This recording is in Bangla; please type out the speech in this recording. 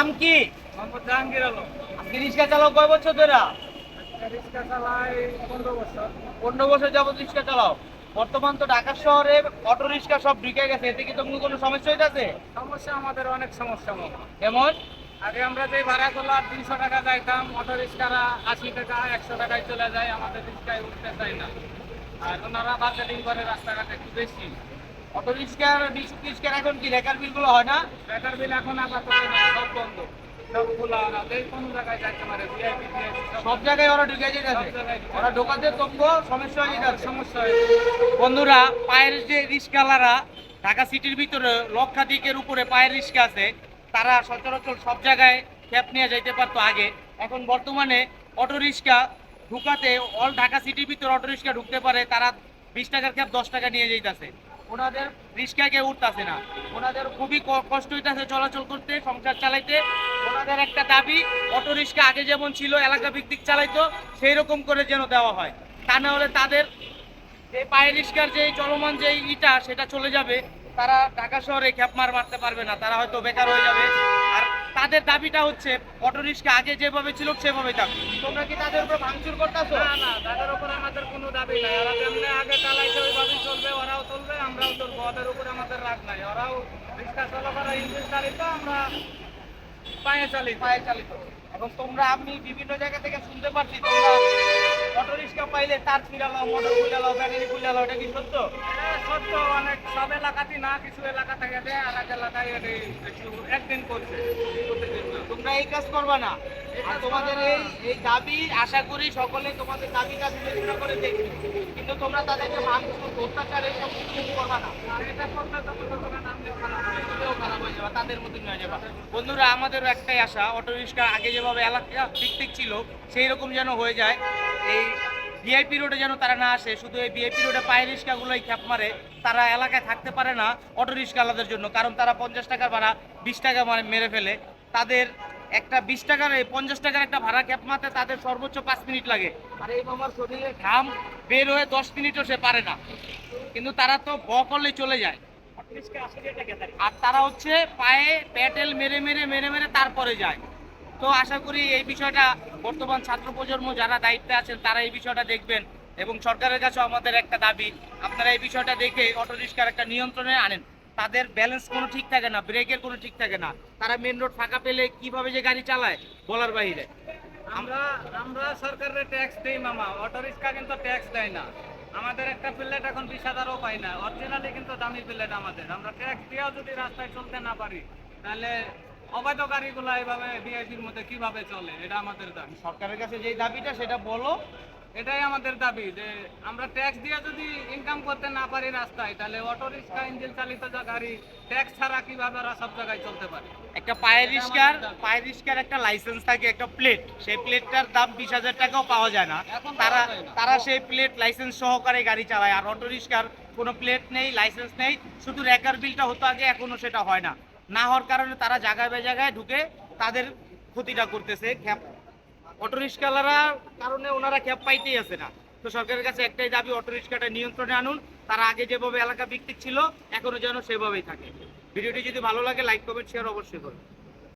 নাম কি? মোহাম্মদ জাহাঙ্গীর আলম। আপনি রিক্সা চালাও কয় বছর ধরে? রিক্সা চালাই পনেরো বছর। পনেরো বছর যাবত রিক্সা চালাও। বর্তমান তো ঢাকা শহরে অটো রিক্সা সব ঢুকে গেছে। এতে কি তোমার কোনো সমস্যা হইতাছে? সমস্যা আমাদের অনেক সমস্যা মনে যেমন আগে আমরা যে ভাড়া করলাম তিনশো টাকা যাইতাম। অটো রিক্সারা আশি টাকা একশো টাকায় চলে যায়। আমাদের রিক্সায় উঠতে চায় না। আর ওনারা বার্গেনিং করে রাস্তাঘাটে একটু বেশি। অটো রিক্সার রিক্সার এখন কি? রেকার বিলগুলো হয় না? ব্যাটার বিল এখন আপাতত সব বন্ধ। সব খোলা যে কোনো জায়গায় যাইতে পারে ভিআইপি সব জায়গায়। ওরা ঢুকে যেতেছে। ওরা ঢোকাতে তবু সমস্যা হয়ে যেতেছে সমস্যা হয়েছে বন্ধুরা পায়ের যে রিক্সাওয়ালারা ঢাকা সিটির ভিতরে লক্ষাধিকের উপরে পায়ের রিক্সা আছে তারা সচরাচর সব জায়গায় ক্যাব নিয়ে যাইতে পারতো আগে। এখন বর্তমানে অটো রিক্সা ঢুকাতে অল ঢাকা সিটির ভিতরে অটো রিক্সা ঢুকতে পারে তারা বিশ টাকার ক্যাব দশ টাকা নিয়ে যাইতেছে। ওনাদের রিক্সায় কেউ উঠতেছে না। ওনাদের খুবই কষ্ট হইতেছে চলাচল করতে, সংসার চালাইতে। ওনাদের একটা দাবি, অটো রিক্সা আগে যেমন ছিল, এলাকা ভিত্তিক চালাইতো, সেই রকম করে যেন দেওয়া হয়। তা না হলে তাদের যে পায়ের রিক্সার যে চলমান যে ইটা, সেটা চলে যাবে। তারা ঢাকা শহরে খ্যাপ মার মারতে পারবে না, তারা হয়তো বেকার হয়ে যাবে। আর তাদের দাবিটা হচ্ছে, অটো রিক্সা আগে যেভাবে ছিল সেভাবে থাকবে তোমরা কি তাদের উপর ভাঙচুর করতেছো? না না, তাদের উপর আমাদের কোনো দাবি নাই। আগে চালাইছে, ওইভাবেই চলবে, ওরাও চলবো। ওদের উপরে আমাদের রাগ নাই। ওরাও রিক্সা চালা করা ইঞ্জিন চালিত আমরা পায়ে চালিত। পায়ে চালিত। এবং তোমরা আমি বিভিন্ন জায়গা থেকে শুনতে পাচ্ছি তোমরা অটো রিক্সা পাইলে তার ফিরালাও মোটর খুলালাও ব্যাটারি খুলালাও এটা কি সত্য? সত্য অনেক সব এলাকাতেই না কিছু এলাকা থেকে আর এক এলাকায় একদিন করছে। তোমরা এই কাজ করবা না। তোমাদের এই এই দাবি আশা করি সকলে তোমাদের দাবিটা করে দেখবে। কিন্তু তোমরা করবা না। যাবে, তাদের বন্ধুরা, আমাদেরও একটাই আশা অটো রিক্সা আগে যেভাবে এলাকা ভিত্তিক ছিল, সেই রকম যেন হয়ে যায়। এই ভিআইপি রোডে যেন তারা না আসে, শুধু এই ভিআইপি রোডে পায়ে রিক্সাগুলোই খ্যাপ মারে, তারা এলাকায় থাকতে পারে না অটো রিক্সাওয়ালাদের জন্য, কারণ তারা পঞ্চাশ টাকার ভাড়া, বিশ টাকা মানে মেরে ফেলে। তাদের একটা বিশ টাকার পঞ্চাশ টাকার একটা ভাড়া ক্যাপ মারতে তাদের সর্বোচ্চ পাঁচ মিনিট লাগে। আর এই আমার শরীরে ঘাম বের হয়ে দশ মিনিটও সে পারে না। কিন্তু তারা তো ব করলে চলে যায়। আর তারা হচ্ছে পায়ে প্যাটেল মেরে মেরে মেরে মেরে তারপরে যায়। তো আশা করি এই বিষয়টা বর্তমান ছাত্র প্রজন্ম যারা দায়িত্বে আছেন, তারা এই বিষয়টা দেখবেন এবং সরকারের কাছেও আমাদের একটা দাবি। আপনারা এই বিষয়টা দেখে অটো রিক্সার একটা নিয়ন্ত্রণে আনেন। তাদের ব্যালেন্স কোনো ঠিক থাকে না ব্রেকের কোনো ঠিক থাকে না। তারা মেন রোড ফাঁকা পেলে কীভাবে যে গাড়ি চালায় বলার বাইরে আমরা আমরা সরকারের ট্যাক্স দেই মামা অটো রিক্সা কিন্তু ট্যাক্স দেয় না। আমাদের একটা প্লেট এখন বিশ হাজারও পাই না অরিজিনালি কিন্তু দামি প্লেট আমাদের। আমরা ট্যাক্স দিয়েও যদি রাস্তায় চলতে না পারি তাহলে অবৈধ গাড়িগুলো এইভাবে ভিআইপির মধ্যে কীভাবে চলে? এটা আমাদের দাবি। সরকারের কাছে যেই দাবিটা সেটা বলো। এটাই আমাদের দাবি যে আমরা ট্যাক্স দিয়ে যদি ইনকাম করতে না পারি রাস্তায় তাহলে অটো রিক্সা ইঞ্জিন চালিত যা গাড়ি ট্যাক্স ছাড়া কীভাবে ওরা সব জায়গায় চলতে পারে? একটা পায়ের রিস্কার পায়ের রিস্কার একটা লাইসেন্স থাকে একটা প্লেট সেই প্লেটটার দাম বিশ হাজার টাকাও পাওয়া যায় না। তারা। তারা সেই প্লেট লাইসেন্স সহকারে গাড়ি চালায়। আর অটো রিস্কার কোনো প্লেট নেই লাইসেন্স নেই। শুধু রেকার বিলটা হতো আগে এখনও সেটা হয় না। না হওয়ার কারণে তারা জায়গায় জায়গায় ঢুকে তাদের ক্ষতিটা করতেছে। খ্যাপ অটো কারণে ওনারা ক্যাব পাইতেই আছে না। তো সরকারের কাছে একটাই দাবি অটোরিক্সাটা নিয়ন্ত্রণে আনুন। তারা আগে যেভাবে এলাকা ভিত্তিক ছিল, এখনও যেন সেভাবেই থাকে। ভিডিওটি যদি ভালো লাগে, লাইক, কমেন্ট শেয়ার অবশ্যই করুন।